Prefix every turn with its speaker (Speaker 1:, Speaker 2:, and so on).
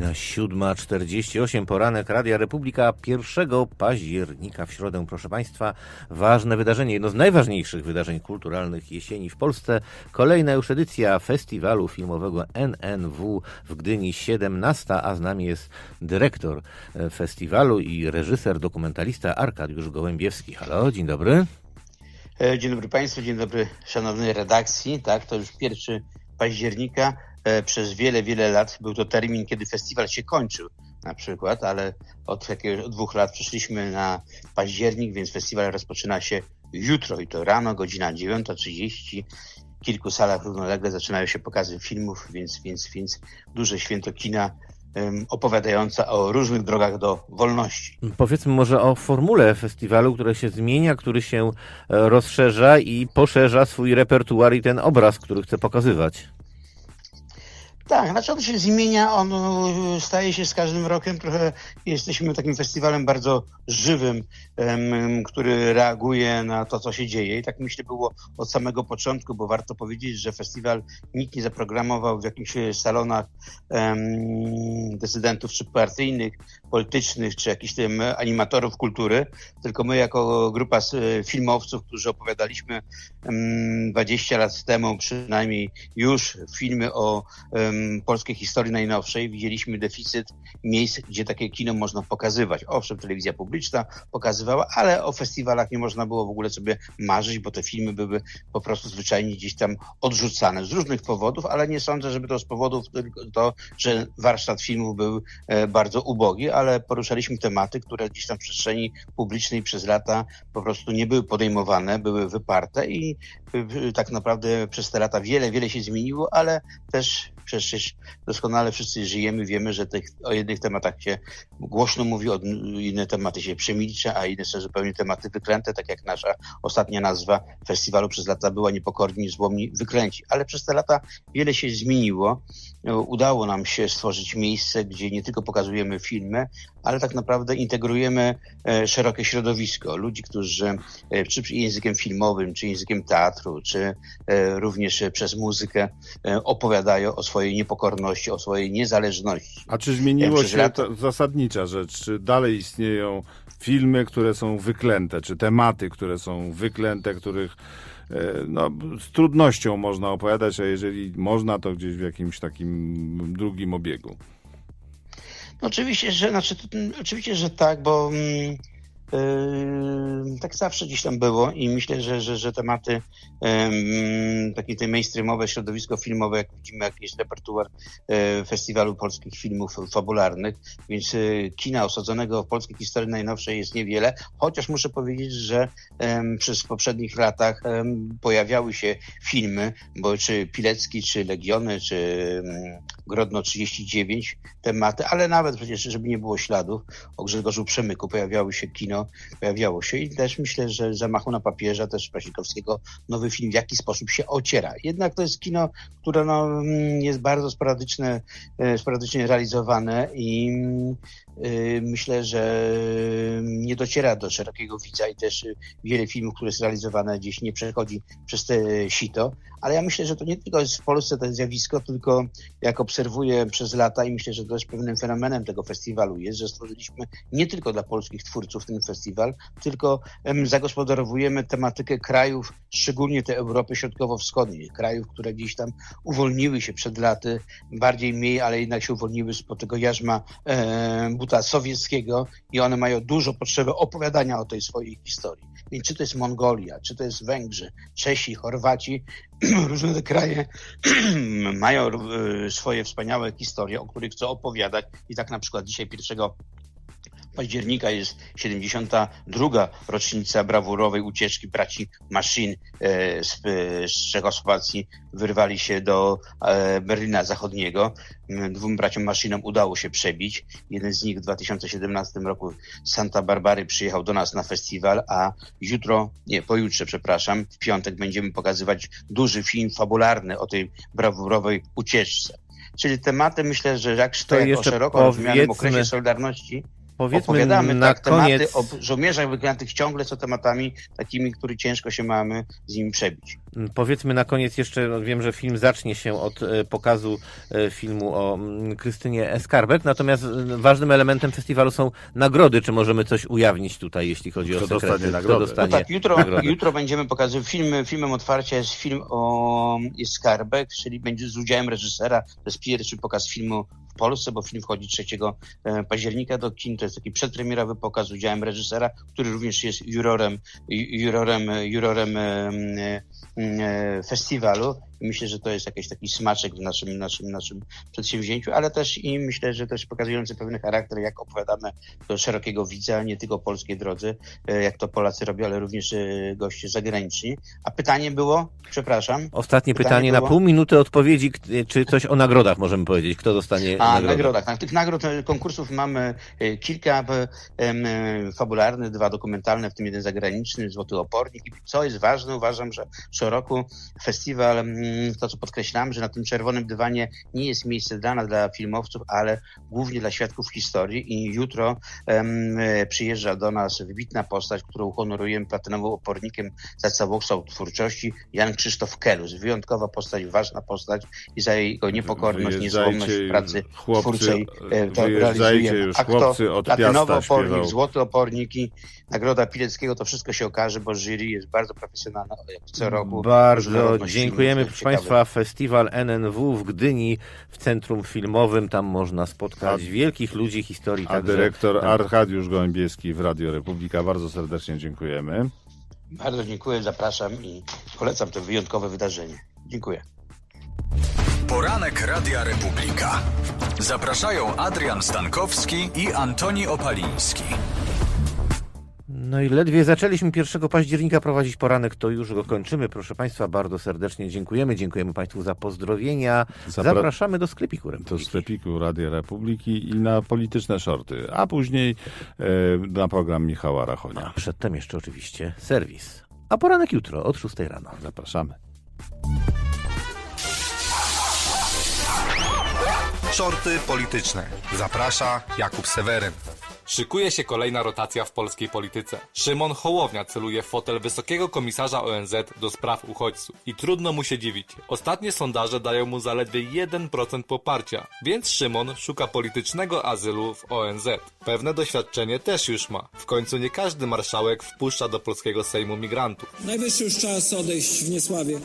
Speaker 1: Godzina 7.48, poranek Radia Republika 1 października w środę, proszę Państwa. Ważne wydarzenie, jedno z najważniejszych wydarzeń kulturalnych jesieni w Polsce. Kolejna już edycja festiwalu filmowego NNW w Gdyni 17, a z nami jest dyrektor e, festiwalu i reżyser, dokumentalista Arkadiusz Gołębiewski. Halo, dzień dobry.
Speaker 2: E, dzień dobry Państwu, dzień dobry szanownej redakcji. Tak, to już 1 października przez wiele, wiele lat był to termin, kiedy festiwal się kończył na przykład, ale od jakiegoś od dwóch lat przeszliśmy na październik, więc festiwal rozpoczyna się jutro i to rano, godzina 9.30. W kilku salach równolegle zaczynają się pokazy filmów, więc, więc, więc duże święto kina opowiadające o różnych drogach do wolności.
Speaker 1: Powiedzmy może o formule festiwalu, który się zmienia, który się e, rozszerza i poszerza swój repertuar i ten obraz, który chce pokazywać.
Speaker 2: Tak, znaczy on się zmienia, on e, staje się z każdym rokiem trochę, jesteśmy takim festiwalem bardzo żywym, który reaguje na to, co się dzieje. I tak myślę było od samego początku, bo warto powiedzieć, że festiwal nikt nie zaprogramował w jakichś salonach decydentów czy partyjnych, politycznych, czy jakichś tym animatorów kultury, tylko my jako grupa filmowców, którzy opowiadaliśmy 20 lat temu przynajmniej już filmy o polskiej historii najnowszej widzieliśmy deficyt miejsc, gdzie takie kino można pokazywać. Owszem, telewizja publiczna pokazywała, ale o festiwalach nie można było w ogóle sobie marzyć, bo te filmy były po prostu zwyczajnie gdzieś tam odrzucane z różnych powodów, ale nie sądzę, żeby to z powodów tylko to, że warsztat filmów był e, bardzo ubogi, ale poruszaliśmy tematy, które gdzieś tam w przestrzeni publicznej przez lata po prostu nie były podejmowane, były wyparte i e, tak naprawdę przez te lata wiele, wiele się zmieniło, ale też przecież doskonale wszyscy żyjemy, wiemy, że tych, o jednych tematach się głośno mówi, o inne tematy się przemilcza, a inne są zupełnie tematy wykręte, tak jak nasza ostatnia nazwa festiwalu przez lata była Niepokorni, Złomni, Wykręci. Ale przez te lata wiele się zmieniło. Udało nam się stworzyć miejsce, gdzie nie tylko pokazujemy filmy, ale tak naprawdę integrujemy e, szerokie środowisko. Ludzi, którzy e, czy językiem filmowym, czy językiem teatru, czy e, również przez muzykę opowiadają o swojej niepokorności, o swojej niezależności.
Speaker 3: A czy zmieniło się lata... zasadnicza rzecz? Czy dalej istnieją filmy, które są wyklęte, czy tematy, które są wyklęte, których no, z trudnością można opowiadać, a jeżeli można, to gdzieś w jakimś takim drugim obiegu.
Speaker 2: No oczywiście, że, znaczy, oczywiście, że tak, bo mm, Yy, tak zawsze gdzieś tam było i myślę, że, że, że tematy takie te mainstreamowe, środowisko filmowe, jak widzimy, jakiś repertuar e, Festiwalu Polskich Filmów Fabularnych, więc e, kina osadzonego w polskiej historii najnowszej jest niewiele, chociaż muszę powiedzieć, że przez poprzednich latach pojawiały się filmy, bo czy Pilecki, czy Legiony, czy Grodno 39 tematy, ale nawet przecież, żeby nie było śladów, o Grzegorzu Przemyku pojawiały się kino pojawiało się i też myślę, że zamachu na papieża też Pasikowskiego nowy film w jaki sposób się ociera. Jednak to jest kino, które no, mm, jest bardzo sporadyczne, e, sporadycznie realizowane i myślę, że nie dociera do szerokiego widza i też wiele filmów, które są realizowane gdzieś nie przechodzi przez te sito, ale ja myślę, że to nie tylko jest w Polsce to zjawisko, tylko jak obserwuję przez lata i myślę, że to jest pewnym fenomenem tego festiwalu jest, że stworzyliśmy nie tylko dla polskich twórców ten festiwal, tylko zagospodarowujemy tematykę krajów, szczególnie te Europy Środkowo-Wschodniej, krajów, które gdzieś tam uwolniły się przed laty, bardziej mniej, ale jednak się uwolniły spod tego jarzma e, buta sowieckiego i one mają dużo potrzeby opowiadania o tej swojej historii. Więc czy to jest Mongolia, czy to jest Węgrzy, Czesi, Chorwaci, różne te kraje mają e, swoje wspaniałe historie, o których chcą opowiadać i tak na przykład dzisiaj 1 października jest 72. rocznica brawurowej ucieczki braci Maszyn e, z, z Czechosłowacji. Wyrwali się do e, Berlina Zachodniego. Dwóm braciom Maszynom udało się przebić. Jeden z nich w 2017 roku z Santa Barbary przyjechał do nas na festiwal, a jutro, nie, pojutrze, przepraszam, w piątek będziemy pokazywać duży film fabularny o tej brawurowej ucieczce. Czyli tematy myślę, że jak to jako szeroko rozumianym okresie Solidarności
Speaker 1: Powiedzmy
Speaker 2: opowiadamy,
Speaker 1: na
Speaker 2: tak, tematy
Speaker 1: koniec-
Speaker 2: o żołnierzach wyklętych ciągle są tematami takimi, które ciężko się mamy z nimi przebić.
Speaker 1: Powiedzmy na koniec jeszcze, no wiem, że film zacznie się od e, pokazu e, filmu o mm, Krystynie Skarbek, natomiast e, ważnym elementem festiwalu są nagrody. Czy możemy coś ujawnić tutaj, jeśli chodzi
Speaker 3: Kto
Speaker 1: o sekrety?
Speaker 3: dostanie
Speaker 1: Kto
Speaker 3: nagrodę?
Speaker 1: dostanie
Speaker 2: No tak, jutro,
Speaker 1: nagrodę?
Speaker 2: jutro będziemy pokazywać film, filmem otwarcia jest film o jest Skarbek, czyli będzie z udziałem reżysera. To jest pierwszy pokaz filmu Polsce, bo film wchodzi 3 e, października do kin. To jest taki przedpremierowy pokaz z udziałem reżysera, który również jest jurorem, ju- jurorem, jurorem e, e, festiwalu. Myślę, że to jest jakiś taki smaczek w naszym, naszym, naszym przedsięwzięciu, ale też i myślę, że też pokazujący pewien charakter, jak opowiadamy do szerokiego widza, nie tylko polskiej drodze, e, jak to Polacy robią, ale również e, goście zagraniczni. A pytanie było, przepraszam.
Speaker 1: Ostatnie pytanie,
Speaker 2: Pytanie
Speaker 1: na pół minuty odpowiedzi, k- czy coś o nagrodach możemy powiedzieć? Kto dostanie
Speaker 2: A,
Speaker 1: nagrodę?
Speaker 2: nagrodach. Tak, tych nagród, e, konkursów mamy e, kilka e, em, e, fabularnych, dwa dokumentalne, w tym jeden zagraniczny, Złoty Opornik. I co jest ważne, uważam, że co roku festiwal, mm, to co podkreślam, że na tym czerwonym dywanie nie jest miejsce dla nas, dla filmowców, ale głównie dla świadków historii. I jutro e, przyjeżdża do nas wybitna postać, którą honorujemy platynowym opornikiem za całokształt twórczości, Jan Krzysztof Kelus. Wyjątkowa postać, ważna postać i za jego niepokorność, niezłomność w pracy
Speaker 3: chłopcy,
Speaker 2: twórczej e, to
Speaker 3: wyjeżdżajcie
Speaker 2: realizujemy.
Speaker 3: już,
Speaker 2: A kto
Speaker 3: chłopcy od
Speaker 2: platynowy opornik,
Speaker 3: śpiewał.
Speaker 2: złoty opornik i nagroda Pileckiego, to wszystko się okaże, bo jury jest bardzo profesjonalne, jak co roku.
Speaker 1: Bardzo dziękujemy,
Speaker 2: ciekawe.
Speaker 1: Państwa. Festiwal NNW w Gdyni w Centrum Filmowym. Tam można spotkać
Speaker 3: A-
Speaker 1: wielkich ludzi historii.
Speaker 3: A
Speaker 1: także-
Speaker 3: dyrektor
Speaker 1: tam-
Speaker 3: Arkadiusz Gołębieski w Radio Republika. Bardzo serdecznie dziękujemy.
Speaker 2: Bardzo dziękuję, zapraszam i polecam to wyjątkowe wydarzenie. Dziękuję.
Speaker 4: Poranek Radia Republika. Zapraszają Adrian Stankowski i Antoni Opaliński.
Speaker 1: No i ledwie zaczęliśmy 1 października prowadzić poranek, to już go kończymy. Proszę Państwa, bardzo serdecznie dziękujemy. Dziękujemy Państwu za pozdrowienia.
Speaker 3: Zapra-
Speaker 1: Zapraszamy do sklepiku
Speaker 3: Do
Speaker 1: Republiki.
Speaker 3: sklepiku Radia Republiki i na polityczne shorty, a później e, na program Michała Rachonia.
Speaker 1: Przedtem jeszcze oczywiście serwis. A poranek jutro od 6 rano.
Speaker 3: Zapraszamy.
Speaker 5: Shorty polityczne. Zaprasza Jakub Seweryn.
Speaker 6: Szykuje się kolejna rotacja w polskiej polityce. Szymon Hołownia celuje w fotel wysokiego komisarza ONZ do spraw uchodźców. I trudno mu się dziwić. Ostatnie sondaże dają mu zaledwie 1% poparcia, więc Szymon szuka politycznego azylu w ONZ. Pewne doświadczenie też już ma. W końcu nie każdy marszałek wpuszcza do polskiego Sejmu migrantów.
Speaker 7: Najwyższy już czas odejść w niesławie.